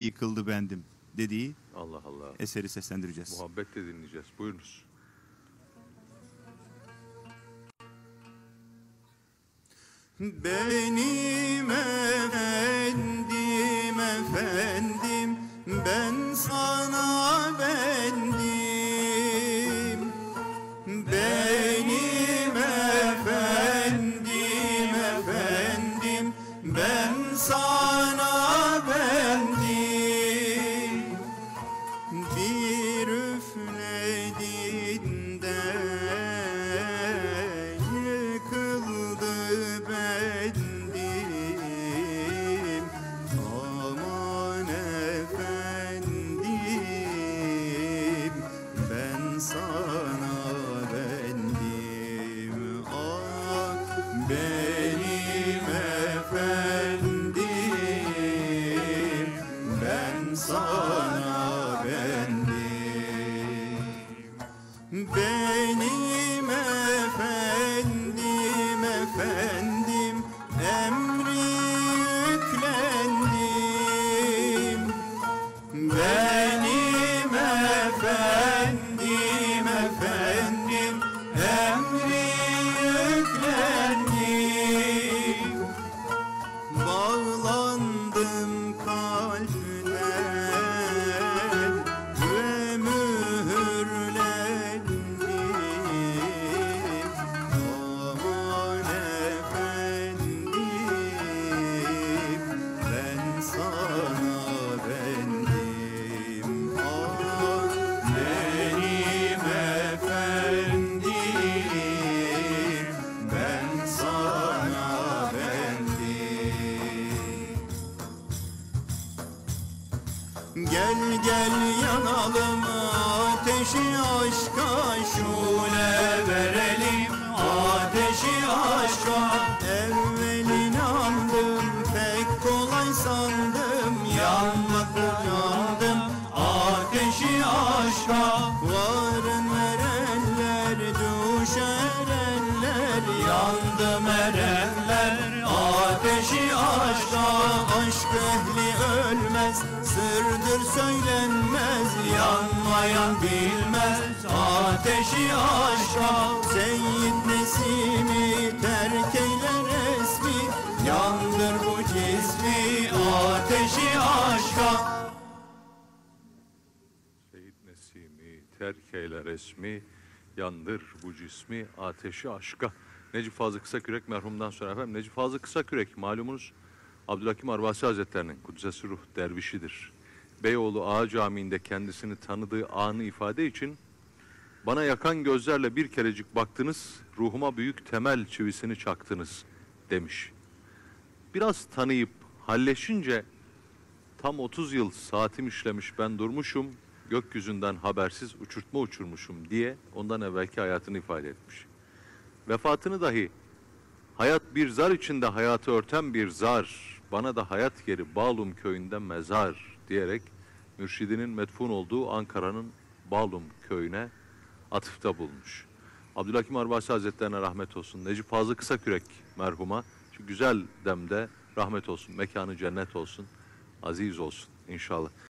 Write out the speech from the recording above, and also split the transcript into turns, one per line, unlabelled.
yıkıldı bendim dediği
Allah Allah.
eseri seslendireceğiz.
Muhabbetle dinleyeceğiz. Buyurunuz.
Benim efendim efendim ben sana bendim. Ah benim efendim ben sana bendim. Benim Gel gel yanalım ateşi aşka şule verelim. Ateşi aşka Evvelin andım pek kolay sandım. Yanmak uyandım ateşi aşka. Varın erenler düşer eller. Yandım erenler ehli ölmez sırdır söylenmez Yanmayan bilmez ateşi aşka Seyyid Nesimi terk eyler resmi Yandır bu cismi ateşi aşka
Şehit Nesimi, terk eyle resmi, yandır bu cismi, ateşi aşka. Necip Fazıl Kısakürek merhumdan sonra efendim. Necip Fazıl Kısakürek malumunuz Abdülhakim Arvasi Hazretlerinin Kuddisesi Ruh dervişidir. Beyoğlu Ağa Camii'nde kendisini tanıdığı anı ifade için bana yakan gözlerle bir kerecik baktınız, ruhuma büyük temel çivisini çaktınız demiş. Biraz tanıyıp halleşince Tam 30 yıl saatim işlemiş ben durmuşum, gökyüzünden habersiz uçurtma uçurmuşum diye ondan evvelki hayatını ifade etmiş. Vefatını dahi hayat bir zar içinde hayatı örten bir zar, bana da hayat yeri Bağlum köyünde mezar diyerek mürşidinin metfun olduğu Ankara'nın Bağlum köyüne atıfta bulmuş. Abdülhakim Arvasi Hazretlerine rahmet olsun. Necip Fazıl Kısakürek merhuma şu güzel demde rahmet olsun. Mekanı cennet olsun. Aziz olsun inşallah.